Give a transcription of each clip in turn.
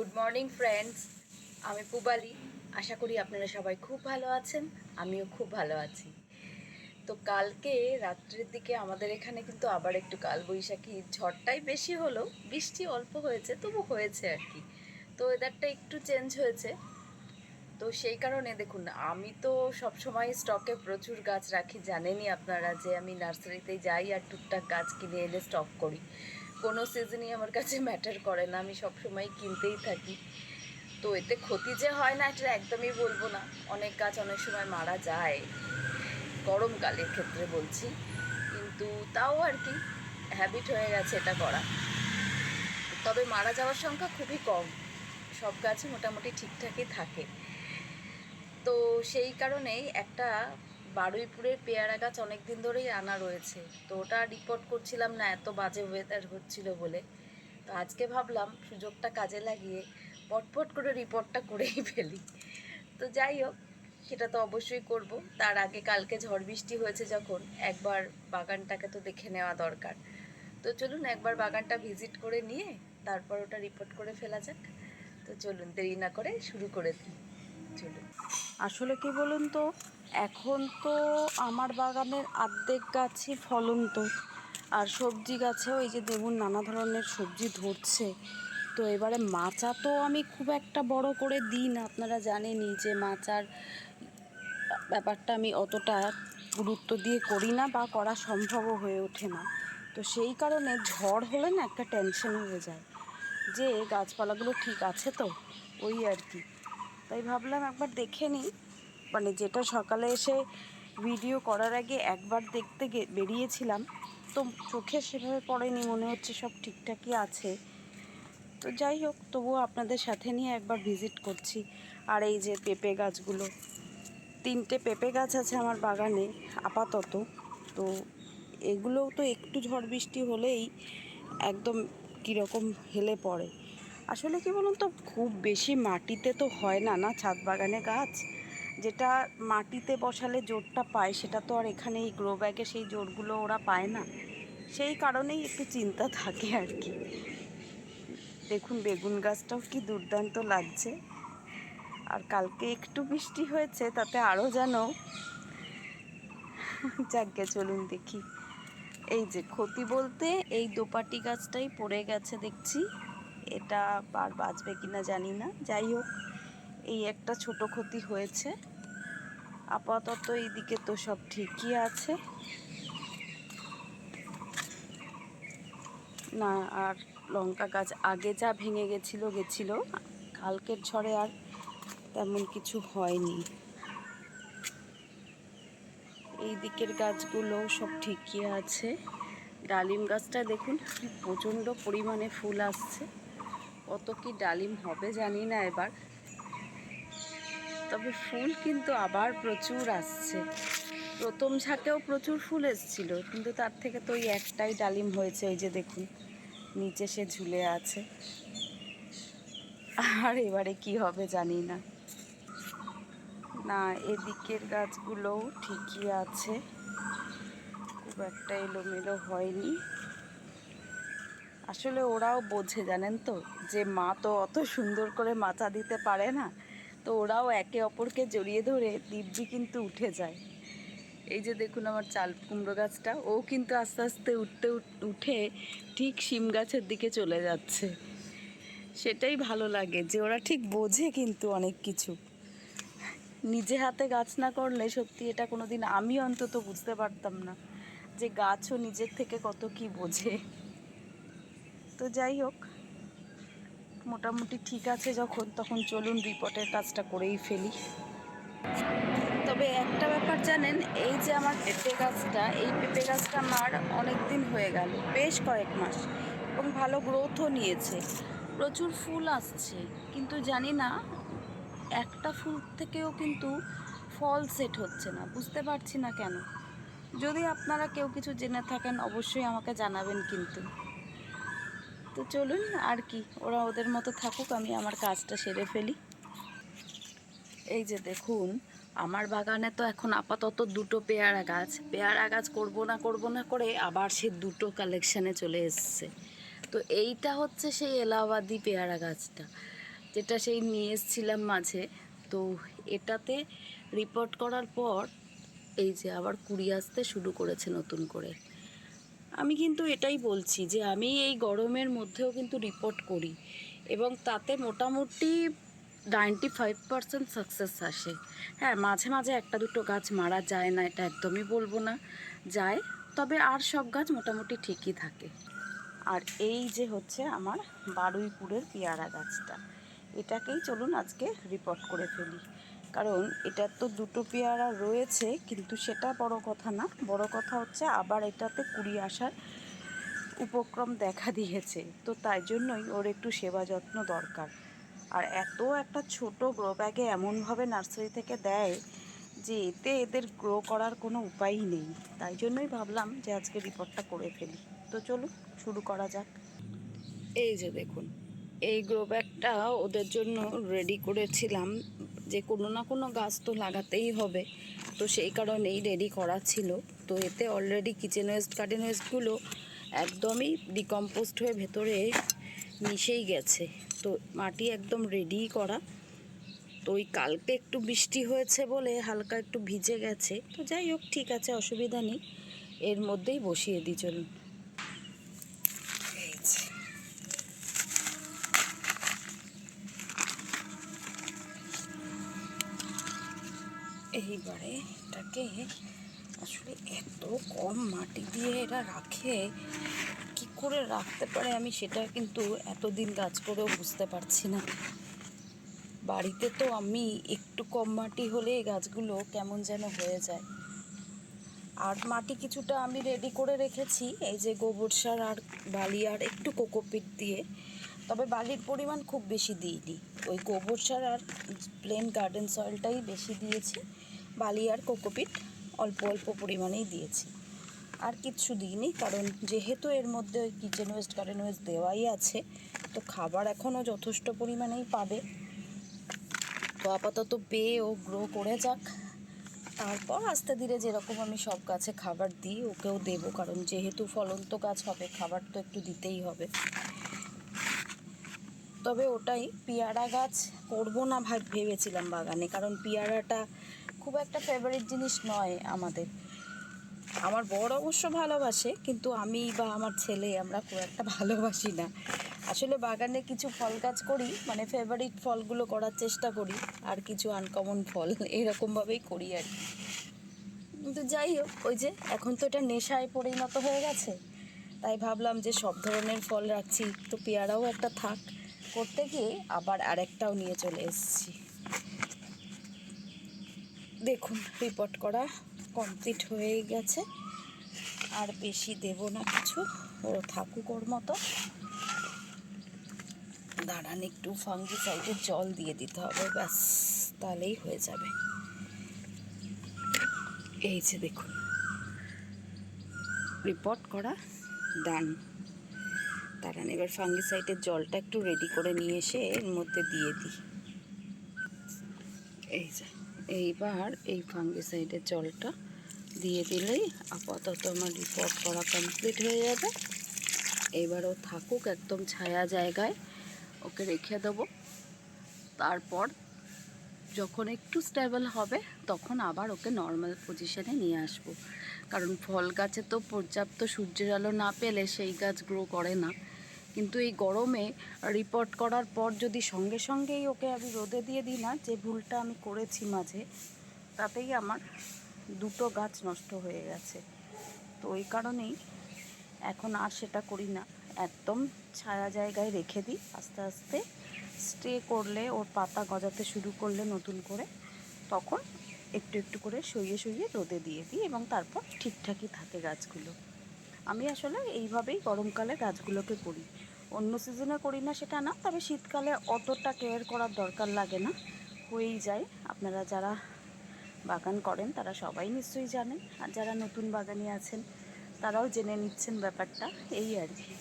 Good morning friends আমি পুবালি। আশা করি আপনারা সবাই খুব ভালো আছেন, আমিও খুব ভালো আছি। তো কালকে রাত্রের দিকে আমাদের এখানে কিন্তু আবার একটু কালবৈশাখী ঝড়টাই বেশি হলো, বৃষ্টি অল্প হয়েছে, তবু হয়েছে আর কি। তো ওয়েদারটা একটু চেঞ্জ হয়েছে। তো সেই কারণে দেখুন, আমি তো সব সময় স্টকে প্রচুর গাছ রাখি, জানেনই আপনারা যে আমি নার্সারিতে যাই আর টুকটাক গাছ কিনে এনে স্টক করি। কোনো সিজনই আমার কাছে ম্যাটার করে না। আমি সব সময় কিনতেই থাকি। তো এতে ক্ষতি যে হয় না, এটা একদমই বলব না। অনেক গাছ অনেক সময় মারা যায়। গরমকালের ক্ষেত্রে বলছি। কিন্তু তাও আর কি হ্যাবিট হয়ে গেছে এটা করা। তবে মারা যাওয়ার সংখ্যা খুবই কম। সব গাছই মোটামুটি ঠিকঠাকই থাকে। তো সেই কারণেই একটা বারুইপুরের পেয়ারা গাছ অনেক দিন ধরেই আনা রয়েছে। তো ওটা রিপোর্ট করছিলাম না, এত বাজে ওয়েদার হচ্ছিল বলে। তো আজকে ভাবলাম সুযোগটা কাজে লাগিয়ে পটপট করে রিপোর্টটা করেই ফেলি। তো যাই হোক, সেটা তো অবশ্যই করব। তার আগে কালকে ঝড় বৃষ্টি হয়েছে যখন, একবার বাগানটাকে তো দেখে নেওয়া দরকার। তো চলুন একবার বাগানটা ভিজিট করে নিয়ে তারপর ওটা রিপোর্ট করে ফেলা যাক। তো চলুন দেরি না করে শুরু করে দিই। চলুন আসলে কি বলুন তো, এখন তো আমার বাগানের অর্ধেক গাছই ফলন্ত আর সবজি গাছেও এই যে দেখুন নানা ধরনের সবজি ধরছে। তো এবারে মাচা তো আমি খুব একটা বড় করে দিই না, আপনারা জানেনই যে মাচার ব্যাপারটা আমি অতটা গুরুত্ব দিয়ে করি না বা করা সম্ভবও হয়ে ওঠে না। তো সেই কারণে ঝড় হলে না একটা টেনশন হয়ে যায় যে গাছপালাগুলো ঠিক আছে তো? ওই আর কি। তাই ভাবলাম একবার দেখে নিই। মানে যেটা সকালে এসে ভিডিও করার আগে একবার দেখতে বেরিয়েছিলাম, তো চোখে সেভাবে পড়েনি, মনে হচ্ছে সব ঠিকঠাকই আছে। তো যাই হোক, তবুও আপনাদের সাথে নিয়ে একবার ভিজিট করছি। আর এই যে পেঁপে গাছগুলো, তিনটে পেঁপে গাছ আছে আমার বাগানে, আপাতত। তো এগুলোও তো একটু ঝড় বৃষ্টি হলেই একদম কীরকম হেলে পড়ে। আসলে কি বলুন তো খুব বেশি মাটিতে তো হয় না না ছাদ বাগানে গাছ? যেটা মাটিতে বসালে জোরটা পায়, সেটা তো আর এখানে এই গ্রো ব্যাগে সেই জোরগুলো ওরা পায় না। সেই কারণেই একটু চিন্তা থাকে আর কি। দেখুন, বেগুন গাছটাও কি দুর্দান্ত লাগছে। আর কালকে একটু বৃষ্টি হয়েছে, তাতে আরও যেন যাকে চলুন দেখি। এই যে, ক্ষতি বলতে এই দোপাটি গাছটাই পড়ে গেছে, দেখছি। এটা আর বাঁচবে কি না জানি না। যাই হোক, এই একটা ছোট ক্ষতি হয়েছে। আপাতত এইদিকে তো সব ঠিকই আছে। না, আর লঙ্কা গাছ আগে যা ভেঙে গেছিল গেছিল। কালকের ঝড়ে আর তেমন কিছু হয়নি। এই দিকের গাছগুলো সব ঠিকই আছে। ডালিম গাছটা দেখুন প্রচণ্ড পরিমাণে ফুল আসছে। কত কি ডালিম হবে জানি না এবার। তবে ফুল কিন্তু আবার প্রচুর আসছে। প্রথম ঝাঁকেও প্রচুর ফুল এসেছিল, কিন্তু তার থেকে তো ওই একটাই ডালিম হয়েছে, ওই যে দেখুন, নিচে সে ঝুলে আছে। আর এবারে কি হবে জানি না। না, এদিকের গাছগুলোও ঠিকই আছে। খুব একটা এলোমেলো হয়নি। আসলে ওরাও বোঝে, জানেন তো? যে মা তো অত সুন্দর করে মাচা দিতে পারে না। তো ওরাও একে অপরকে জড়িয়ে ধরে দিব্যি কিন্তু উঠে যায়। এই যে দেখুন আমার চাল কুমড়ো গাছটা, ও কিন্তু আস্তে আস্তে উঠতে উঠ- ঠিক শিম গাছের দিকে চলে যাচ্ছে। সেটাই ভালো লাগে যে ওরা ঠিক বোঝে কিন্তু অনেক কিছু। নিজে হাতে গাছ না করলে সত্যি এটা কোনোদিন আমি অন্তত বুঝতে পারতাম না যে গাছও নিজের থেকে কত কি বোঝে। তো যাই হোক, মোটামুটি ঠিক আছে যখন, তখন চলুন রিপোর্টের কাজটা করেই ফেলি। তবে একটা ব্যাপার জানেন, এই যে আমার পেঁপে গাছটা, এই পেঁপে গাছটা আমার অনেক দিন হয়ে গেল, বেশ কয়েক মাস, এবং ভালো গ্রোথও নিয়েছে। প্রচুর ফুল আসছে, কিন্তু জানি না, একটা ফুল থেকেও কিন্তু ফল সেট হচ্ছে না, বুঝতে পারছি না কেন। যদি আপনারা কেউ কিছু জেনে থাকেন, অবশ্যই আমাকে জানাবেন কিন্তু। তো চলুন, আর কি। ওরা ওদের মতো থাকুক, আমি আমার কাজটা সেরে ফেলি। এই যে দেখুন, আমার বাগানে তো এখন আপাতত দুটো পেয়ারা গাছ। পেয়ারা গাছ করব না করব না করে আবার সে দুটো কালেকশানে চলে এসছে। তো এইটা হচ্ছে সেই এলাহাবাদি পেয়ারা গাছটা, যেটা সেই নিয়ে এসেছিলাম মাঝে। তো এটাতে রিপোর্ট করার পর এই যে আবার কুড়ি আসতে শুরু করেছে নতুন করে। আমি কিন্তু এটাই বলছি যে আমি এই গরমের মধ্যেও কিন্তু রিপোর্ট করি এবং তাতে মোটামুটি নাইনটি ফাইভ পার্সেন্ট সাকসেস আসে। হ্যাঁ মাঝে মাঝে একটা দুটো গাছ মারা যায় না, এটা একদমই বলব না, যায়, তবে আর সব গাছ মোটামুটি ঠিকই থাকে। আর এই যে হচ্ছে আমার বারুইপুরের পেয়ারা গাছটা, এটাকেই চলুন আজকে রিপোর্ট করে ফেলি। কারণ এটার তো দুটো পেয়ারা রয়েছে, কিন্তু সেটা বড় কথা না। বড় কথা হচ্ছে আবার এটাতে কুড়ি আসার উপক্রম দেখা দিয়েছে। তো তাই জন্যই ওর একটু সেবা যত্ন দরকার। আর এত একটা ছোট গ্রো ব্যাগে এমনভাবে নার্সারি থেকে দেয় যে এতে এদের গ্রো করার কোনো উপায়ই নেই। তাই জন্যই ভাবলাম যে আজকে রিপোর্টটা করে ফেলি। তো চলুন, শুরু করা যাক। এই যে দেখুন, এই গ্রো ব্যাগটা ওদের জন্য রেডি করেছিলাম। যে কোনো না কোনো গাছ তো লাগাতেই হবে। তো সেই কারণেই রেডি করা ছিল। তো এতে অলরেডি কিচেন ওয়েস্ট গার্ডেন ওয়েস্টগুলো একদমই ডিকম্পোস্ট হয়ে ভেতরে মিশেই গেছে। তো মাটি একদম রেডি করা। তো ওই কালকে একটু বৃষ্টি হয়েছে বলে হালকা একটু ভিজে গেছে। তো যাই হোক, ঠিক আছে, অসুবিধা নেই। এর মধ্যেই বসিয়ে দিই, চলুন। এইবারে এটাকে আসলে এত কম মাটি দিয়ে এরা রাখে, কি করে রাখতে পারে আমি সেটা কিন্তু এতদিন কাজ করেও বুঝতে পারছি না। বাড়িতে তো আমি একটু কম মাটি হলে গাছগুলো কেমন যেন হয়ে যায়। আর মাটি কিছুটা আমি রেডি করে রেখেছি, এই যে গোবর সার আর বালি আর একটু কোকোপিট দিয়ে। তবে বালির পরিমাণ খুব বেশি দিইনি। ওই গোবর সার আর প্লেন গার্ডেন সয়েলটাই বেশি দিয়েছি। বালি আর কোকোপিট অল্প অল্প পরিমাণেই দিয়েছি। আর কিচ্ছু দিইনি, কারণ যেহেতু এর মধ্যে ওই কিচেন ওয়েস্ট গার্ডেন ওয়েস্ট দেওয়াই আছে, তো খাবার এখনও যথেষ্ট পরিমাণেই পাবে। তো আপাতত পেয়ে ও গ্রো করে যাক। তারপর আস্তে ধীরে যেরকম আমি সব গাছে খাবার দিই, ওকেও দেবো, কারণ যেহেতু ফলন্ত গাছ হবে, খাবার তো একটু দিতেই হবে। তবে ওটাই, পেয়ারা গাছ করব না ভাব ভেবেছিলাম বাগানে, কারণ পেয়ারাটা খুব একটা ফেভারিট জিনিস নয় আমাদের। আমার বড় অবশ্য ভালোবাসে, কিন্তু আমি বা আমার ছেলে আমরা খুব একটা ভালোবাসি না। আসলে বাগানে কিছু ফল গাছ করি মানে ফেভারিট ফলগুলো করার চেষ্টা করি, আর কিছু আনকমন ফল এরকমভাবেই করি আর কি। কিন্তু যাই হোক, ওই যে এখন তো এটা নেশায় পরিণত হয়ে গেছে, তাই ভাবলাম যে সব ধরনের ফল রাখছি তো পেয়ারাও একটা থাক। করতে গিয়ে আবার আরেকটাও নিয়ে চলে এসেছি। দেখুন রিপোর্ট করা কমপ্লিট হয়ে গেছে। আর বেশি দেব না কিছু ও থাকুক ওর মতো। দাঁড়ান একটু ফাঙ্গি সাইডে জল দিয়ে দিতে হবে, ব্যাস, তাহলেই হয়ে যাবে। এই যে দেখুন রিপোর্ট করা ডান দাঁড়ান, এবার ফাঙ্গি সাইডের জলটা একটু রেডি করে নিয়ে এসে এর মধ্যে দিয়ে দিই। এই যে। এইবার এই ফাঙ্গিসাইডের জলটা দিয়ে দিলেই আপাতত আমার রিপোর্ট করা কমপ্লিট হয়ে যাবে। এবারও থাকুক একদম ছায়া জায়গায়, ওকে রেখে দেবো। তারপর যখন একটু স্টেবল হবে, তখন আবার ওকে নর্মাল পজিশনে নিয়ে আসব। কারণ ফল গাছে তো পর্যাপ্ত সূর্যের আলো না পেলে সেই গাছ গ্রো করে না। কিন্তু এই গরমে রিপোর্ট করার পর যদি সঙ্গে সঙ্গেই ওকে আমি রোদে দিয়ে দিই না, যে ভুলটা আমি করেছি মাঝে, তাতেই আমার দুটো গাছ নষ্ট হয়ে গেছে। তো ওই কারণেই এখন আর সেটা করি না। একদম ছায়া জায়গায় রেখে দিই, আস্তে আস্তে স্টে করলে, ওর পাতা গজাতে শুরু করলে নতুন করে, তখন একটু একটু করে সইয়ে সইয়ে রোদে দিয়ে দিই এবং তারপর ঠিকঠাকই থাকে গাছগুলো। আমি আসলে এইভাবেই গরমকালে গাছগুলোকে করি। অন্য সিজনে করি না সেটা না, তবে শীতকালে অতটা কেয়ার করার দরকার লাগে না। হয়েই যায়। আপনারা যারা বাগান করেন, তারা সবাই নিশ্চয়ই জানেন। আর যারা নতুন বাগানি আছেন, তারাও জেনে নিচ্ছেন ব্যাপারটা। এই আর কি।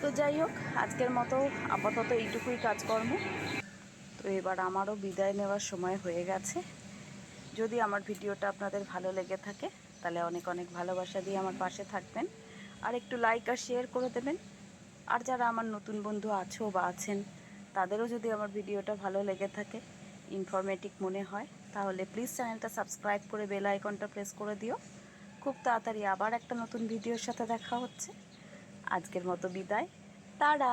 তো যাই হোক, আজকের মতো আপাতত এইটুকুই কাজকর্ম। তো এবার আমারও বিদায় নেওয়ার সময় হয়ে গেছে। যদি আমার ভিডিওটা আপনাদের ভালো লেগে থাকে তাহলে অনেক অনেক ভালোবাসা দিয়ে আমার পাশে থাকবেন। আর একটু লাইক আর শেয়ার করে দেবেন। আর যারা আমার নতুন বন্ধু আছো বা আছেন, তাদেরও যদি আমার ভিডিওটা ভালো লেগে থাকে ইনফরমেটিভ মনে হয়, তাহলে প্লিজ চ্যানেলটা সাবস্ক্রাইব করে বেল আইকনটা প্রেস করে দিও। খুব তাড়াতাড়ি আবার একটা নতুন ভিডিওর সাথে দেখা হচ্ছে। আজকের মতো বিদায়। তারা!